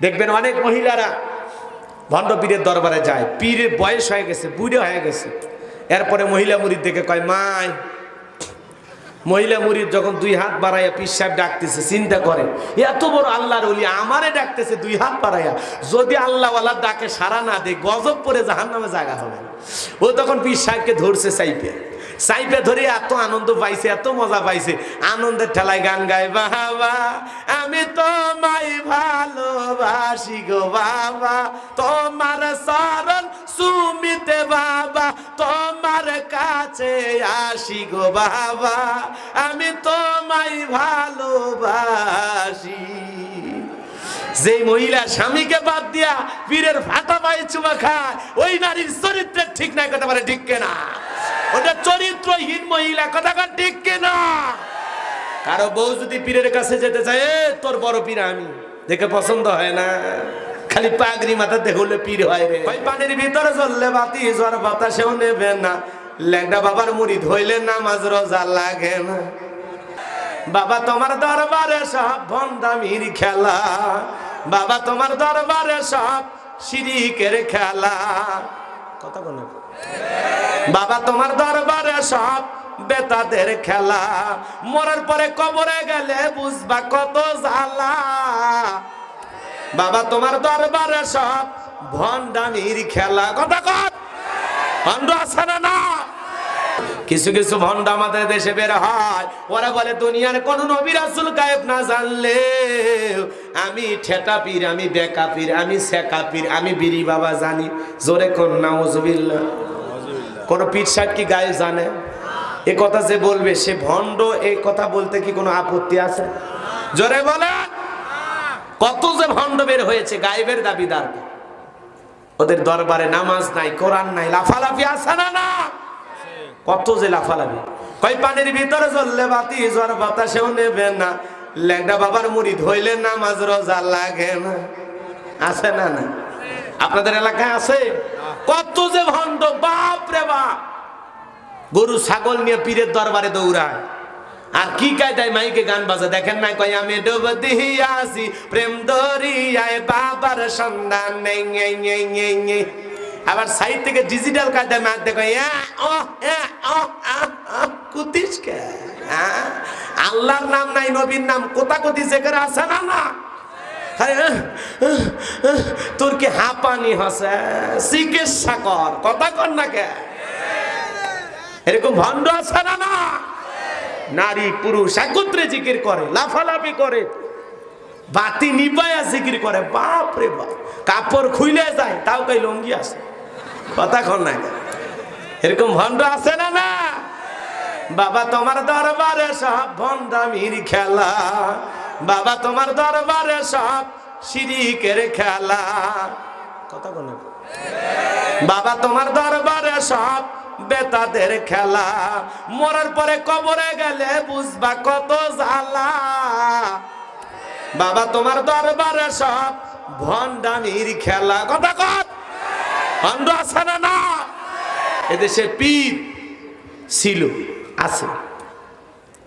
দেখবেন অনেক মহিলারা ভণ্ড পীরের দরবারে যায়। পীরের বয়স হয়ে গেছে, বুড়ে হয়ে গেছে। এরপরে মহিলা মুড়ির দেখে কয়, মাই। মহিলা মুড়ির যখন দুই হাত বাড়াইয়া পীর সাহেব ডাকতেছে, চিন্তা করে, এত বড় আল্লাহর ওলি আমারে ডাকতেছে দুই হাত বাড়াইয়া। যদি আল্লাহওয়ালার ডাকে সারা না দে গজব পরে জাহান নামে জায়গা হবে। ও তখন পীর সাহেবকে ধরছে সাইপে সাইপে ধরে এত আনন্দ পাইছে, এত মজা পাইছে। আনন্দের ঠেলায় গান গায়, বাবা, আমি তোমায় ভালোবাসি গো বাবা। তোমার শরণ সুমিতে বাবা, তোমার কাছে আসি গো বাবা। আমি তোমায় ভালোবাসি। যে মহিলা স্বামীকে বাদ দিয়া পীরের ফাটা পায়ে চুমা খায়, ওই নারীর চরিত্রের ঠিক নাই কথা বলে ঠিক কেনা। ওটা চরিত্রহীন মহিলা কথা কর ঠিক কেনা? কারও বউ যদি পীরের কাছে যেতে চায় তোর বড় পীর আমি। দেখে পছন্দ হয় না। খালি পাগড়ি মাথা দেখলে পীর হয় রে। ওই পানির ভিতরে চললে বাতি জ্বর বাতাসেও নেবে না। ল্যাংটা বাবার মুড়ি ধইলে নামাজ রোজা লাগে না। বাবা তোমার দরবারে সব ভন্ডামির খেলা। বাবা তোমার দরবারে সব শিরিকের খেলা। কথা বলে বাবা, তোমার দরবারে সব বেতাদের খেলা। মরার পরে কবরে গেলে বুঝবা কত জ্বালা। বাবা, তোমার দরবারে সব ভন্ডামির খেলা। কথা কত আছে না না? কিছু কিছু ভণ্ড আমাদের দেশে বের হয়। ওরা বলে, দুনিয়ার কোন নবী রাসুল গায়েব না জানলে। আমি ঠেটা পীর, আমি বেকা পীর, আমি সেকা পীর, আমি বিড়ি বাবা জানি। জোরে কোন নাউজুবিল্লাহ কোন পীর সাহেব কি গায়ে জানে? এ কথা যে বলবে, সে ভণ্ড এই কথা বলতে কি কোনো আপত্তি আছে? জোরে বলে কত যে ভণ্ড বের হয়েছে গায়েবের দাবিদার ওদের দরবারে নামাজ নাই, কোরআন নাই, লাফালাফি আছে না না? কত যে লাফালাফি। কই পানির ভিতরে চললে বাতি, জ্বর বাতাসেও নেবে না। ল্যাংটা বাবার মুড়ি ধইলে নামাজ রোজা লাগে না। আছে না না? আপনাদের এলাকায় আছে? কত যে ভণ্ড, বাপ রে বাপ। গরু, ছাগল নিয়ে পীরের দরবারে দৌড়ায়। আর কি কায়দায় মাইকে গান বাজে? দেখেন না কই আমি ডুব দিয়াছি, প্রেম দরিয়ায় বাবার সন্ধান নেই আবার সাইড থেকে ডিজিটাল কায়দায় মার দেখো কুতিস? আল্লাহর নাম নাই, নবীর নাম কোথা কোথি জেকের আছে না না? তোর কি হাঁপানি হসে? চিকিৎসা কর, কথা কর না কে? এরকম ভণ্ড আছে না না? নারী, পুরুষ একত্রে জিকির করে, লাফালাফি করে, বাতি নিবায়া জিকির করে, বাপ রে বাপ। কাপড় খুইলে যায়, তাও কই লঙ্গি আছে? কথা কর না এরকম ভণ্ড আছে না না? বাবা, তোমার দরবারে সব ভণ্ডামির খেলা। বাবা তোমার দরবারে সব শিরিকের খেলা। কথা না। বাবা তোমার দরবারে সব বেতাদের খেলা। মরার পরে কবরে গেলে বুঝবা কত জ্বালা। বাবা তোমার দরবারে সব ভণ্ডামির খেলা। কথা কত ভণ্ড আছে না না? এদেশে পীর ছিল, আছে।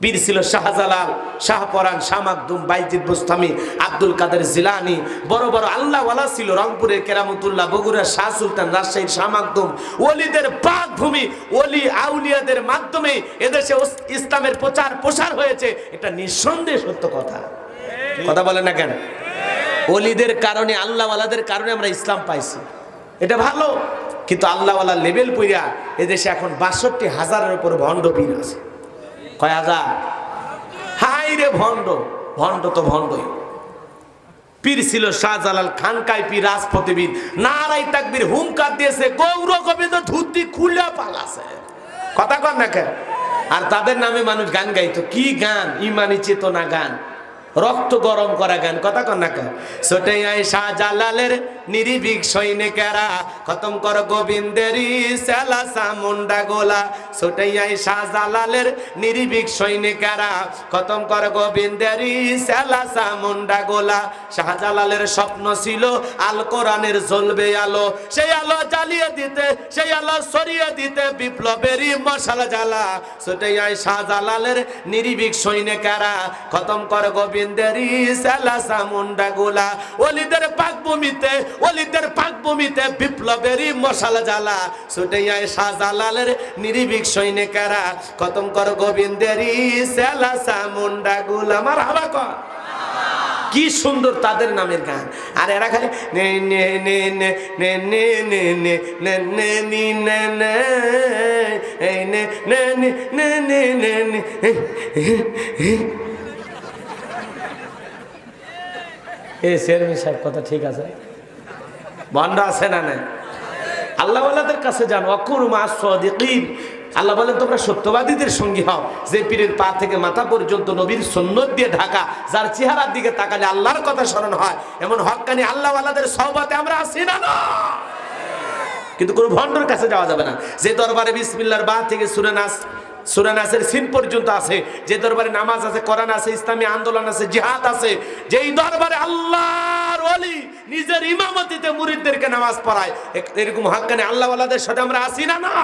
পীর ছিল শাহজালাল শাহপরান শামাকদুম বাইজিদ বুস্তামি, আব্দুল কাদের জিলানি, বড় বড় আল্লাহওয়ালা ছিল রংপুরের কেরামতুল্লাহ বগুড়ার শাহ সুলতান, রাজশাহীর শামাকদুম ওলিদের পাক ভূমি ওলি আউলিয়াদের মাধ্যমে এদেশে ইসলামের প্রচার প্রসার হয়েছে। এটা নিঃসন্দেহ সত্য কথা। কথা বলেন না কেন? ওলিদের কারণে, আল্লাহওয়ালাদের কারণে আমরা ইসলাম পাইছি। এটা ভালো, কিন্তু আল্লাহওয়ালা লেভেল পইয়া এদেশে এখন বাষট্টি হাজারের উপর ভণ্ড আছে। কয় হাজার? হাই রে ভণ্ড ভণ্ড তো ভণ্ডই। পীর ছিল শাহজালাল খানকাই পীর রাজপতিবিদ। নারাই তাকবীর হুমকার দিয়েছে, গৌর গোবিন্দ ধুতি খুলে পালাছে। কথা কন না আর তাদের নামে মানুষ গান গাইতো। কি গান? ইমানি চেতনা গান। রক্ত গরম করা গান, কথা কর না কেন? ছোটে আয় শাহজালালের নিরিবিক সৈনিকেরা, খতম কর গোবিন্দেরই সেলা সামুন্ডা গোলা। ছোটে আয় শাহজালালের নিরিবিক সৈনিকেরা, খতম কর গোবিন্দেরই সেলা সামুন্ডা গোলা। শাহজালালের স্বপ্ন ছিল আল কোরআনের জ্বলবে আলো। সেই আলো জ্বালিয়ে দিতে, সেই আলো সরিয়ে দিতে বিপ্লবেরই মশালা জ্বালা। ছোটে আয় শাহজালালের নিরিবিক সৈনিকেরা, খতম কর গোবিন্দ গোবিন্দেরই সালাসা মুন্ডা গোলা অলিদের পাক ভূমিতে অলিদের পাক ভূমিতে বিপ্লবেরই মশালা জ্বালা ছুটে আয় শাহজালালের নিরিবিক সৈনিকেরা খতম কর গোবিন্দেরই সালাসা মুন্ডা গোলা আমার হাবা কর কি সুন্দর তাদের নামের গান আর এরা খালি নে নে নে নে নে নে নে নে নে নে নি নে নে এই নে নে নে নে নে নে নে এ শেরমি সাহেব, কথা ঠিক আছে। বন্ধ আছে না না আল্লাহ আল্লাহদের কাছে যান অকুর মা সদিকিন। আল্লাহ বলেন, তোমরা সত্যবাদীদের সঙ্গী হও। যে পীরের পা থেকে মাথা পর্যন্ত নবীর সন্ন্যত দিয়ে ঢাকা, যার চেহারার দিকে তাকালে আল্লাহর কথা স্মরণ হয়, এমন আল্লাহ আল্লাহদের সহবাতে আমরা আসি না না? কিন্তু কোনো ভণ্ডর কাছে যাওয়া যাবে না। যে দরবারে বিসমিল্লার বা থেকে সুরে নাচ সুরে নাচের সিন পর্যন্ত আছে, যে দরবারে নামাজ আছে, কোরআন আছে, ইসলামী আন্দোলন আছে, জিহাদ আছে, যেই দরবারে আল্লাহর ওলি নিজের ইমামতিতে মুরিদদেরকে নামাজ পড়ায় এরকম হাক্কানি আল্লাহওয়ালাদের সাথে আমরা আসি না না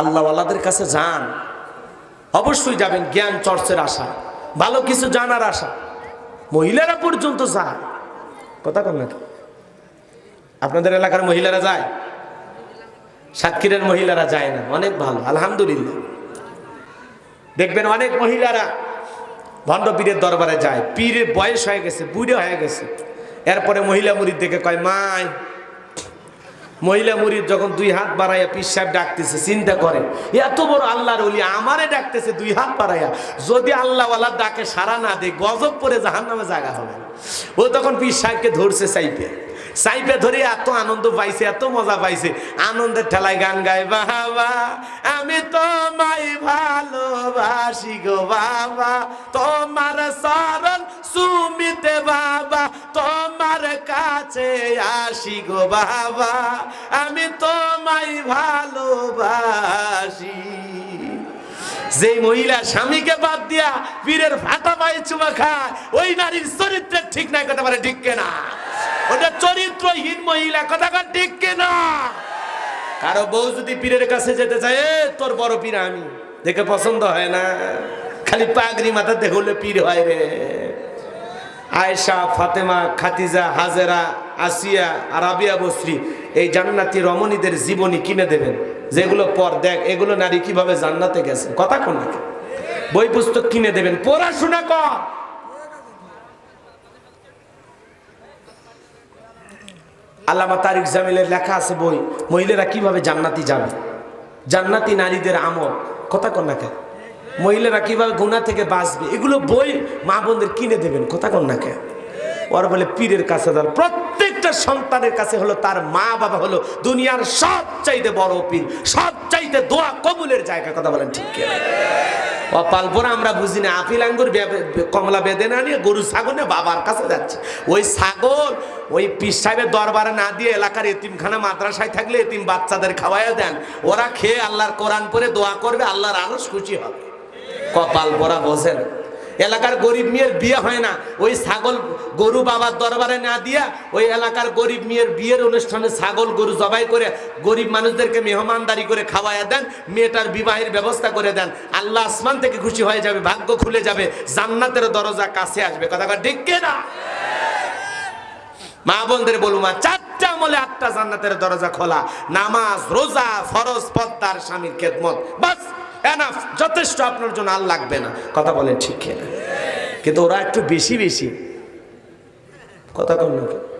আল্লাহওয়ালাদের কাছে যান, অবশ্যই যাবেন, জ্ঞান চর্চের আশা, ভালো কিছু জানার আশা, মহিলারা পর্যন্ত যায়। কথা কন আপনাদের এলাকার মহিলারা যায়? সাতক্ষীরের মহিলারা যায় না, অনেক ভালো, আলহামদুলিল্লাহ। দেখবেন অনেক মহিলারা ভণ্ড পীরের দরবারে যায়, পীরের বয়স হয়ে গেছে, বুড়ে হয়ে গেছে। এরপরে মহিলা মুড়ির দেখে কয়, মাই। মহিলা মুড়ির যখন দুই হাত বাড়াইয়া পীর সাহেব ডাকতেছে, চিন্তা করে, এত বড় আল্লাহর ওলি আমারে ডাকতেছে দুই হাত বাড়াইয়া, যদি আল্লাহওয়ালা ডাকে সারা না দে গজব পরে জাহান নামে জায়গা হবে ও তখন পীর সাহেবকে ধরছে সাইপে সাইপে ধরে এত আনন্দ পাইছে, এত মজা পাইছে। আনন্দের ঠেলায় গান গায় বাবা আমি তোমায় ভালোবাসি গো বাবা। তোমার শরণ সুমিতে বাবা, তোমার কাছে আসি গো বাবা। আমি তোমায় ভালোবাসি। যে মহিলা স্বামীকে বাদ দিয়া পীরের ফাটা পায়ে চুমা খায়, ওই নারীর চরিত্রের ঠিক নাই কথা পারে ঠিক কেনা। ওটা চরিত্রহীন মহিলা, কথা কন ঠিক কেনা? কারও বউ যদি পীরের কাছে যেতে চায় তোর বড় পীর আমি। দেখে পছন্দ হয় না। খালি পাগড়ি মাথা দেখলে পীর হয় রে। আয়েশা, ফাতেমা খাতিজা হাজেরা, আসিয়া, আর আবিয়া বসরি এই জান্নাতি রমণীদের জীবনী কিনে দেবেন। যেগুলো পর, দেখ, এগুলো নারী কীভাবে জান্নাতে গেছে? কথা কোন? বই পুস্তক কিনে দেবেন। পড়াশোনা কর। আল্লামা তারিক জামিলের লেখা আছে বই, মহিলারা কীভাবে জান্নাতি যাবে? জান্নাতি নারীদের আমল। কথা কন না মহিলারা কীভাবে গুণা থেকে বাঁচবে? এগুলো বই মা বোনদের কিনে দেবেন, কথা কন না কেন? ওরা বলে, পীরের কাছে যান প্রত্যেকটা সন্তানের কাছে হলো তার মা বাবা হলো দুনিয়ার সব চাইতে বড় পীর সব চাইতে দোয়া কবুলের জায়গা, কথা বলেন ঠিক? অপালপরা আমরা বুঝি না। আপিল আঙ্গুর কমলা বেঁধে না নিয়ে গরু ছাগল বাবার কাছে যাচ্ছে। ওই ছাগল, ওই পীর সাহেবের দরবারে না দিয়ে এলাকার এতিমখানা মাদ্রাসায় থাকলে এতিম বাচ্চাদের খাওয়াইয়া দেন। ওরা খেয়ে আল্লাহর কোরআন পরে দোয়া করবে, আল্লাহর আরও খুশি হবে। কপাল পরা বোঝেন এলাকার গরিব মেয়ের বিয়ে হয় না। ওই ছাগল গরু বাবার দরবারে না দিয়া ওই এলাকার গরিব মেয়ের বিয়ের অনুষ্ঠানে ছাগল গরু জবাই করে গরিব মানুষদেরকে মেহমানদারি করে খাওয়াইয়া দেন, মেয়েটার বিবাহের ব্যবস্থা করে দেন। আল্লাহ আসমান থেকে খুশি হয়ে যাবে, ভাগ্য খুলে যাবে, জান্নাতের দরজা কাছে আসবে। কথা ঠিক না? মা বোনদের বলুমা চারটা আমলে আটটা জান্নাতের দরজা খোলা। নামাজ, রোজা, ফরজ পদ্মার স্বামীর খেদমত। বাস। এনাফ যথেষ্ট আপনার জন্য আর লাগবে না। কথা বলেন ঠিক কিনা? কিন্তু ওরা একটু বেশি বেশি। কথা না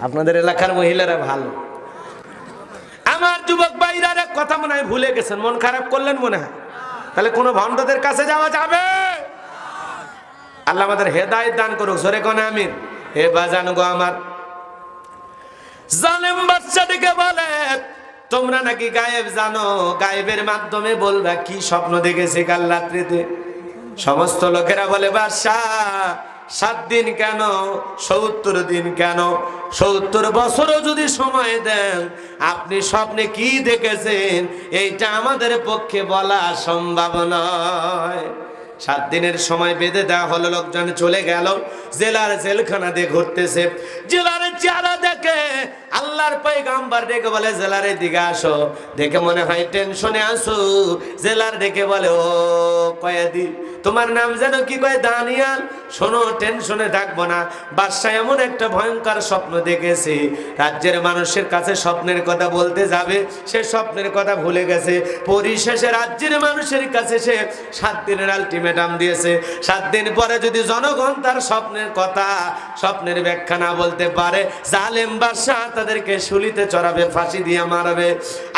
আপনাদের এলাকার মহিলারা ভালো। আমার যুবক ভাইরা রে, কথা মনে হয় ভুলে গেছেন। মন খারাপ করলেন মনে হয়। তাহলে কোনো ভণ্ডদের কাছে যাওয়া যাবে? আল্লাহ আমাদের হেদায়েত দান করুক। জোরে কোনে আমিন। হে বাজান গো আমার। জালেম বাচ্চাটিকে বলে তোমরা নাকি গায়েব জানো? গায়েবের মাধ্যমে বলবা, কি স্বপ্ন দেখেছে কাল রাত্রিতে? সমস্ত লোকেরা বলে, বাদশাহ, সাত দিন কেন? সত্তর দিন কেন? সত্তর বছরও যদি সময় দেন, আপনি স্বপ্নে কি দেখেছেন? এইটা আমাদের পক্ষে বলা সম্ভব নয়। সাত দিনের সময় বেঁধে দেওয়া হলো, লোকজন চলে গেল। জেলার জেলখানা দিয়ে ঘুরতেছে। জেলার চেহারা দেখে আল্লাহর পয়গাম্বার ডেকে বলে, জেলারে দিকে আসো। দেখে মনে হয় টেনশনে আসো জেলার ডেকে বলে, ও, কয়েদি, তোমার নাম যেন কি কয় দানিয়াল? শোনো, টেনশনে থাকব না। বাদশাহ এমন একটা ভয়ঙ্কর স্বপ্ন দেখেছে। রাজ্যের মানুষের কাছে স্বপ্নের কথা বলতে যাবে, সে স্বপ্নের কথা ভুলে গেছে। পরিশেষে রাজ্যের মানুষের কাছে সে সাত দিনের আলটিমেটাম দিয়েছে। সাত দিন পরে যদি জনগণ তার স্বপ্নের কথা, স্বপ্নের ব্যাখ্যা না বলতে পারে জালেম বাদশাহ তাদেরকে শুলিতে চড়াবে, ফাঁসি দিয়ে মারবে।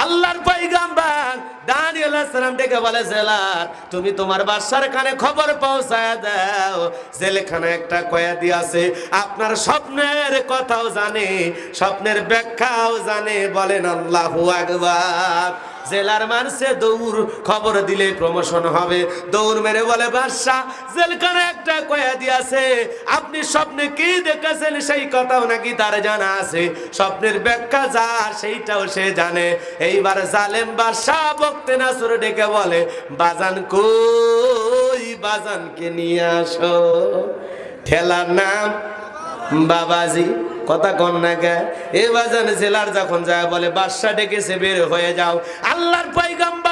আল্লাহর পয়গাম্বর দানিয়েল সালাম ডেকে বলে জেলার তুমি তোমার বাদশার কানে খবর পৌঁছায় দাও। জেলখানে একটা কয়াদি আছে, আপনার স্বপ্নের কথাও জানে, স্বপ্নের ব্যাখ্যাও জানে। বলেন আল্লাহু আকবার। জেলার মানুষে দৌড় খবর দিলে প্রমোশন হবে। দৌড় মেরে বলে, বাদশাহ, জেলখানে একটা কয়াদি আছে। আপনি স্বপ্নে কি দেখেছেন সেই কথাও নাকি তার জানা আছে। স্বপ্নের ব্যাখ্যা যা সেইটাও সে জানে। এইবার জালেম বাদশাহ বকতে নাসুর ডেকে বলে, বাজান কই? বাজানকে নিয়ে আসো। ঠেলার নাম বাবাজি, কথা কন না কে? এ বাজান জেলার যখন যায় বলে বাদশা ডেকেছে, বের হয়ে যাও। আল্লাহর পয়গাম্বার ডেকে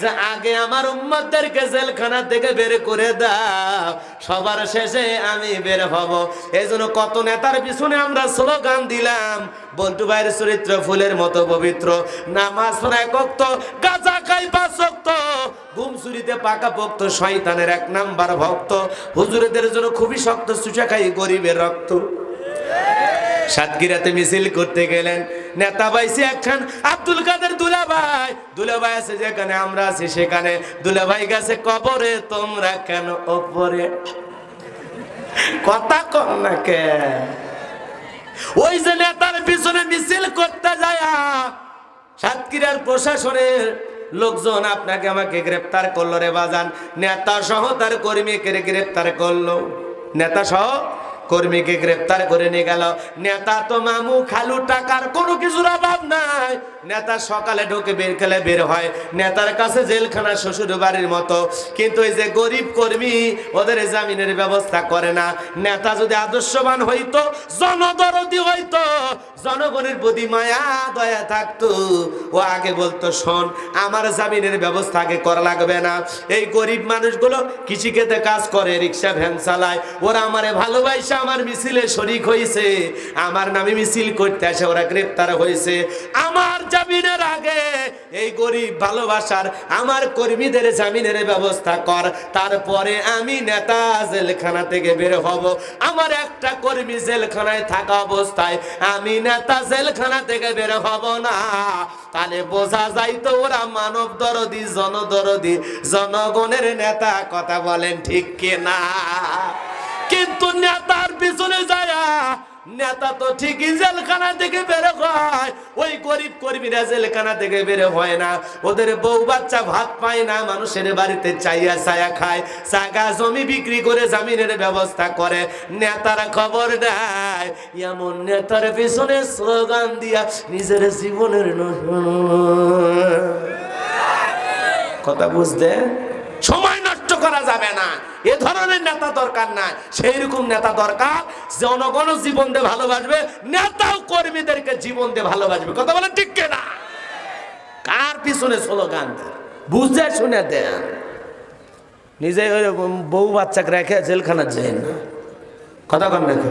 যে আগে আমার উম্মতদেরকে জেলখানা থেকে বের করে দাও। সবার শেষে আমি বের হব। এই জন্য কত নেতার পিছনে আমরা স্লোগান দিলাম বন্টু ভাইয়ের চরিত্র ফুলের মতো পবিত্র। নামাজ পড়ায় কক্ত গাজা খাই পাঁচ রক্ত ঘুম চুরিতে পাকা পোক্ত শয়তানের এক নাম্বার ভক্ত। হুজুরেদের জন্য খুবই শক্ত চুষা খাই গরিবের রক্ত। সাতক্ষীরাতে মিছিল করতে গেলেন। নেতা পাইছি একখান। আব্দুল কাদের দুলাভাই। দুলাভাই আছে যেখানে, আমরা আছি সেখানে। দুলাভাই গেছে কবরে, তোমরা কেন ওপরে? কথা কম না কে? ওই যে নেতার পিছনে মিছিল করতে যায়। সাতক্ষীরার প্রশাসনের লোকজন আপনাকে আমাকে গ্রেপ্তার করল রে বাজান। নেতা সহ তার কর্মীকে গ্রেপ্তার করল। নেতা সহ কর্মীকে গ্রেপ্তার করে নিয়ে গেল। নেতা তো মামু খালু টাকার কোনো কিছুর অভাব নাই। নেতা সকালে ঢোকে বের খেলে বের হয়। নেতার কাছে জেলখানা শ্বশুর বাড়ির মতো। কিন্তু এই যে গরিব কর্মী, ওদের জামিনের ব্যবস্থা করে না। নেতা যদি আদর্শবান হইতো, জনদরদি হইতো, জনগণের প্রতি মায়া, দয়া থাকতো। ও আগে বলতো, শোন, আমার জামিনের ব্যবস্থা আগে করা লাগবে না। এই গরিব মানুষগুলো কৃষিক্ষেতে কাজ করে, রিক্সা ভ্যান চালায়। ওরা আমারে ভালোবাসে, আমার মিছিলে শরিক হয়েছে আমার নামে মিছিল করতে আসে, ওরা গ্রেপ্তার হয়েছে আমার জামিনের আগে এই গরিব ভালোবাসার আমার কর্মীদের জামিনের ব্যবস্থা কর। তারপরে আমি নেতা জেলখানা থেকে বের হব। আমার একটা কর্মী জেলখানায় থাকা অবস্থায় আমি নেতা জেলখানা থেকে বের হব না। তাহলে বোঝা যাইতো ওরা মানব দরদি, জনদরদি, জনগণের নেতা কথা বলেন ঠিক কিনা? কিন্তু নেতার পিছনে যায় নেতা তো ঠিকই জেলখানা থেকে বের হয়। ওই গরিব কর্মীরা জেলখানা থেকে বের হয় না। ওদের বউ বাচ্চা ভাত পায় না, মানুষের বাড়িতে চাইয়া ছায়া খায়। জাগা জমি বিক্রি করে জামিনের ব্যবস্থা করে। নেতারা খবর দেয়, এমন নেতার পিছনে স্লোগান দিয়া নিজের জীবনের কথা বুঝতে সময় নষ্ট করা যাবে না এ ধরনের নেতা দরকার নাই। সেই রকম নেতা দরকার জনগণ জীবন দিয়ে ভালোবাসবে, নেতাও কর্মীদেরকে জীবন দিয়ে ভালোবাসবে। কথা বলে ঠিক না কার পিছনে স্লোগান? বুঝে শুনে দেন। নিজে বউ বাচ্চাকে রেখে জেলখানা যেন কথা কন রেখে